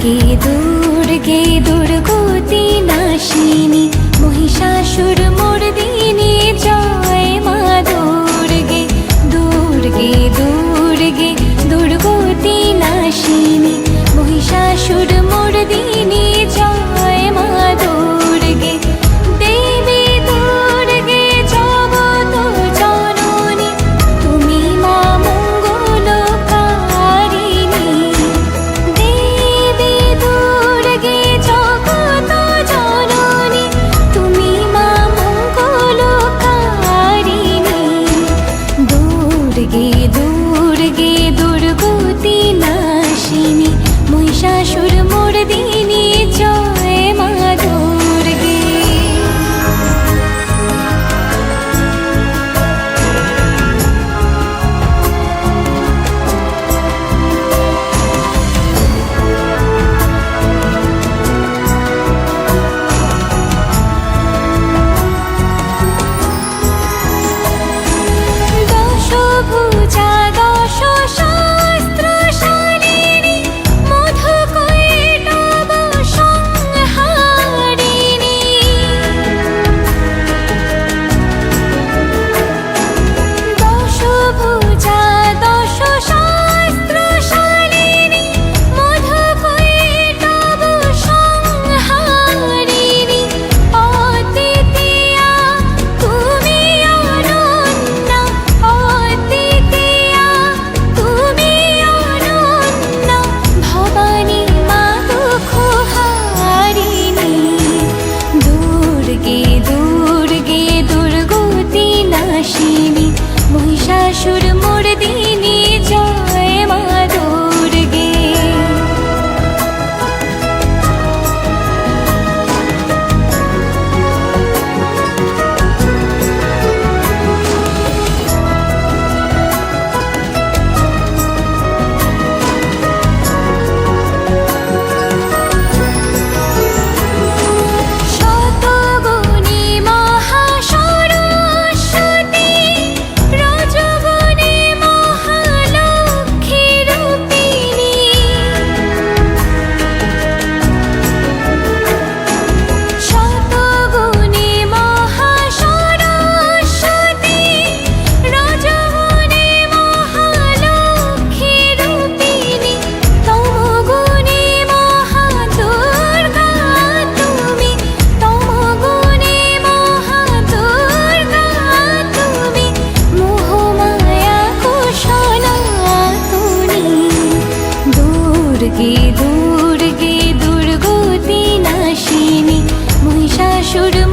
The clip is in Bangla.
দুর্গে দুর্গে দুর্গতি নাশিনী। দুর্গে দুর্গতি নাশিনী মহিষাসুর মোর